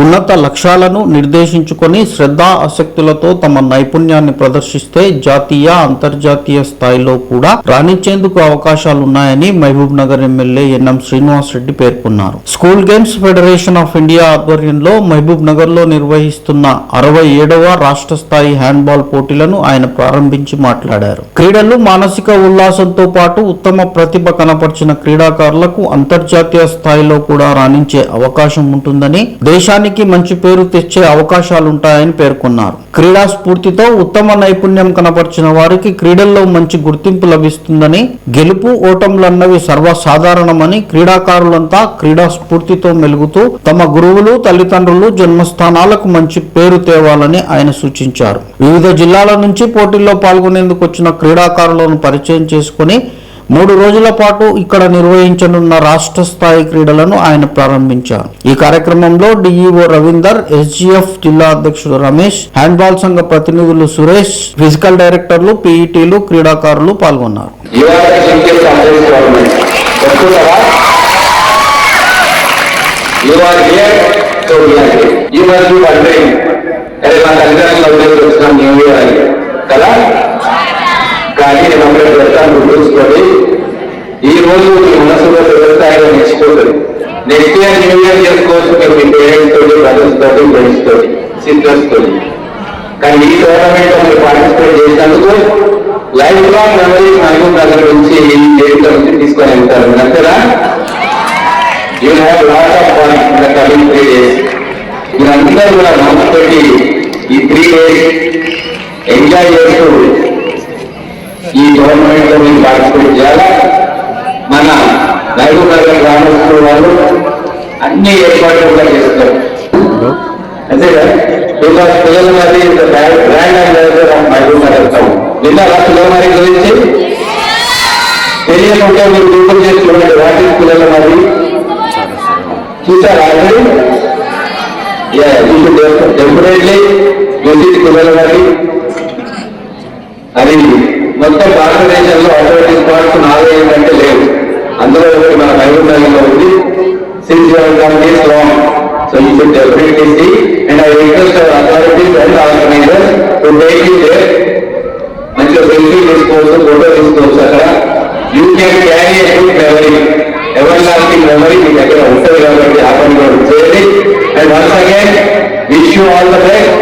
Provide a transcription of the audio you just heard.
ఉన్నత లక్ష్యాలను నిర్దేశించుకొని శ్రద్ధ ఆసక్తులతో తమ నైపుణ్యాన్ని ప్రదర్శిస్తే జాతీయ అంతర్జాతీయ స్థాయిలో కూడా రాణించేందుకు అవకాశాలున్నాయని Mahbubnagar MLA N M Srinivas Reddy పేర్కొన్నారు. School games federation of India ఆధ్వర్యంలో మహబూబ్ నగర్లో నిర్వహిస్తున్న అరవై ఏడవ రాష్ట్ర స్థాయి హ్యాండ్బాల్ పోటీలను ఆయన ప్రారంభించి మాట్లాడారు. క్రీడలు మానసిక ఉల్లాసంతో పాటు ఉత్తమ ప్రతిభ కనపరిచిన క్రీడాకారులకు అంతర్జాతీయ స్థాయిలో కూడా రాణించే అవకాశం ఉంటుందని దేశాన్ని దేశానికి మంచి పేరు తెచ్చే అవకాశాలుంటాయని పేర్కొన్నారు. క్రీడా స్ఫూర్తితో ఉత్తమ నైపుణ్యం కనపరిచిన వారికి క్రీడల్లో మంచి గుర్తింపు లభిస్తుందని గెలుపు ఓటములన్నవి సర్వసాధారణమని క్రీడాకారులంతా క్రీడా స్ఫూర్తితో మెలుగుతూ తమ గురువులు తల్లిదండ్రులు జన్మస్థానాలకు మంచి పేరు తేవాలని ఆయన సూచించారు. వివిధ జిల్లాల నుంచి పోటీల్లో పాల్గొనేందుకు వచ్చిన క్రీడాకారులను పరిచయం చేసుకుని మూడు రోజుల పాటు ఇక్కడ నిర్వహించనున్న రాష్ట్ర స్థాయి క్రీడలను ఆయన ప్రారంభించారు. ఈ కార్యక్రమంలో డిఈఓ రవీందర్ ఎస్జీఎఫ్ జిల్లా అధ్యక్షుడు రమేష్ హ్యాండ్బాల్ సంఘ ప్రతినిధులు సురేష్ ఫిజికల్ డైరెక్టర్లు పీఈటీలు క్రీడాకారులు పాల్గొన్నారు. కదా? కానీ నేను అక్కడ పెడతాను గుర్తుంచుకోండి ఈ రోజు మీ మనసులో వ్యవసాయం నేర్చుకోతుంది నెక్స్ట్ ఇయర్ న్యూ ఇయర్ చేసుకోవచ్చు మీరు మీ పేరెంట్స్తో తోటి బ్రదర్స్ తోటి ఫ్రెండ్స్ తోటి సిస్టర్స్ తోటి. కానీ ఈ టోర్నమెంట్లో మీరు పార్టిసిపేట్ చేసినందుకు లైఫ్ లాంగ్ మెమరీ మనకు దగ్గర నుంచి ఈ నుంచి తీసుకొని వెళ్తారు. అంతేనా you have lot of fun in the coming three days మీరందరూ కూడా మనసు పెట్టి ఈ త్రీ డేస్ ఎంజాయ్ చేస్తూ ఈ టోర్నమెంట్లో మీరు పార్టిసిపేట్ చేయాలా? మన మహబూబ్ నగర్ గ్రామస్తుల వాళ్ళు అన్ని ఏర్పాట్లు కూడా చేస్తారు. అంతే కదా? పిల్లల మరి brand and Mahbubnagar town విన్నారా పిల్లల మరి గురించి? తెలియకుంటే మీరు గూగుల్ చేసి చూడండి వాటి పిల్లల మరి. చూసారా డెఫినెట్లీ విజిట్ పిల్లల మరి అది మొత్తం భారతదేశంలో ఆటోమేటిక్ స్పాట్స్ నాలుగు కంటే లేవు అందులో ఒకటి మన మహబూబ్ ఉంది. Since your company strong so you should definitely see and I request our authorities and organisers to take you there మంచిగా సెల్ఫీ తీసుకోవచ్చు ఫోటో తీసుకోవచ్చు అక్కడ. You can carry a good memory ever lasting memory మీ దగ్గర ఉంటుంది కాబట్టి ఆ పని కూడా చేయండి. And once again wish you all the best